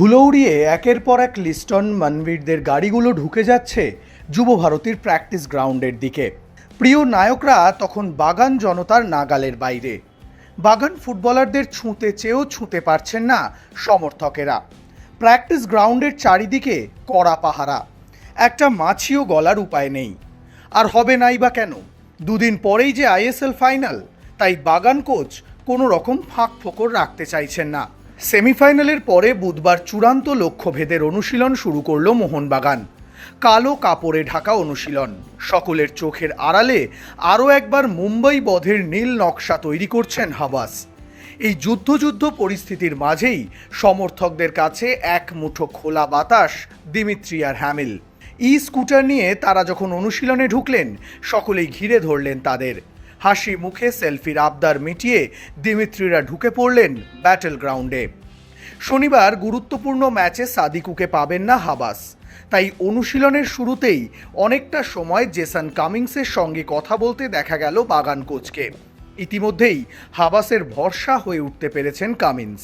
ধুলো উড়িয়ে একের পর এক লিস্টন মনবীরদের গাড়িগুলো ঢুকে যাচ্ছে যুব ভারতীর প্র্যাকটিস গ্রাউন্ডের দিকে। প্রিয় নায়করা তখন বাগান জনতার নাগালের বাইরে। বাগান ফুটবলারদের ছুঁতে চেয়েও ছুঁতে পারছেন না সমর্থকেরা। প্র্যাকটিস গ্রাউন্ডের চারিদিকে কড়া পাহারা। একটা মাছিও গলার উপায় নেই। আর হবে নাই বা কেন? দুদিন পরেই যে আইএসএল ফাইনাল, তাই বাগান কোচ কোনো রকম ফাঁক ফোকর রাখতে চাইছেন না। সেমিফাইনালের পরে বুধবার চূড়ান্ত লক্ষ্যভেদের অনুশীলন শুরু করল মোহনবাগান। কালো কাপড়ে ঢাকা অনুশীলন। সকলের চোখের আড়ালে আরও একবার মুম্বাই বধের নীল নকশা তৈরি করছেন হাবাস এই যুদ্ধযুদ্ধ পরিস্থিতির মাঝেই সমর্থকদের কাছে এক মুঠো খোলা বাতাস দিমিত্রিয়ার হ্যামিল। ই স্কুটার নিয়ে তারা যখন অনুশীলনে ঢুকলেন, সকলেই ঘিরে ধরলেন তাদের। হাসি মুখে সেলফির আবদার মিটিয়ে দিমিত্রিরা ঢুকে পড়লেন ব্যাটেল গ্রাউন্ডে শনিবার গুরুত্বপূর্ণ ম্যাচে সাদিকুকে পাবেন না হাবাস। তাই অনুশীলনের শুরুতেই অনেকটা সময় জেসান কামিংসের সঙ্গে কথা বলতে দেখা গেল বাগান কোচকে। ইতিমধ্যেই হাবাসের ভরসা হয়ে উঠতে পেরেছেন কামিন্স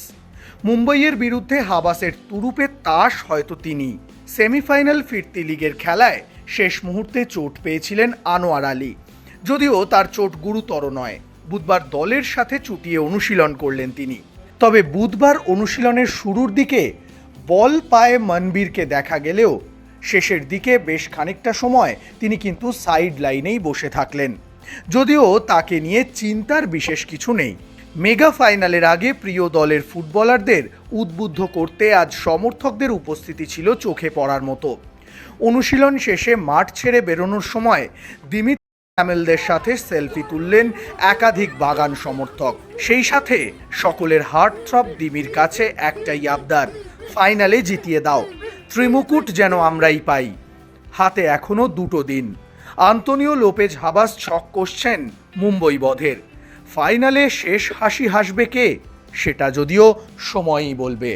মুম্বইয়ের বিরুদ্ধে হাবাসের তুরুপের তাস হয়তো তিনি। সেমিফাইনাল ফিরতি লিগের খেলায় শেষ মুহূর্তে চোট পেয়েছিলেন আনোয়ার আলী। যদিও তার চোট গুরুতর নয়। বুধবার দলের সাথে চুটিয়ে অনুশীলন করলেন তিনি। তবে বুধবার অনুশীলনের শুরুর দিকে বল পায়ে মনবীরকে দেখা গেলেও শেষের দিকে বেশ খানিকটা সময় তিনি কিন্তু সাইড লাইনেই বসে থাকলেন। যদিও তাকে নিয়ে চিন্তার বিশেষ কিছু নেই। মেগা ফাইনালের আগে প্রিয় দলের ফুটবলারদের উদ্বুদ্ধ করতে আজ সমর্থকদের উপস্থিতি ছিল চোখে পড়ার মতো। অনুশীলন শেষে মাঠ ছেড়ে বেরোনোর সময় দিমিত ক্যামেলদের সাথে সেলফি তুললেন একাধিক বাগান সমর্থক। সেই সাথে সকলের হার্ট থ্রব দিমির কাছে একটাই আবদার, ফাইনালে জিতিয়ে দাও। ত্রিমুকুট যেন আমরাই পাই। হাতে এখনও দুটো দিন। আন্তনিও লোপেজ হাবাস ছক কষছেন মুম্বই বধের। ফাইনালে শেষ হাসি হাসবে কে, সেটা যদিও সময়ই বলবে।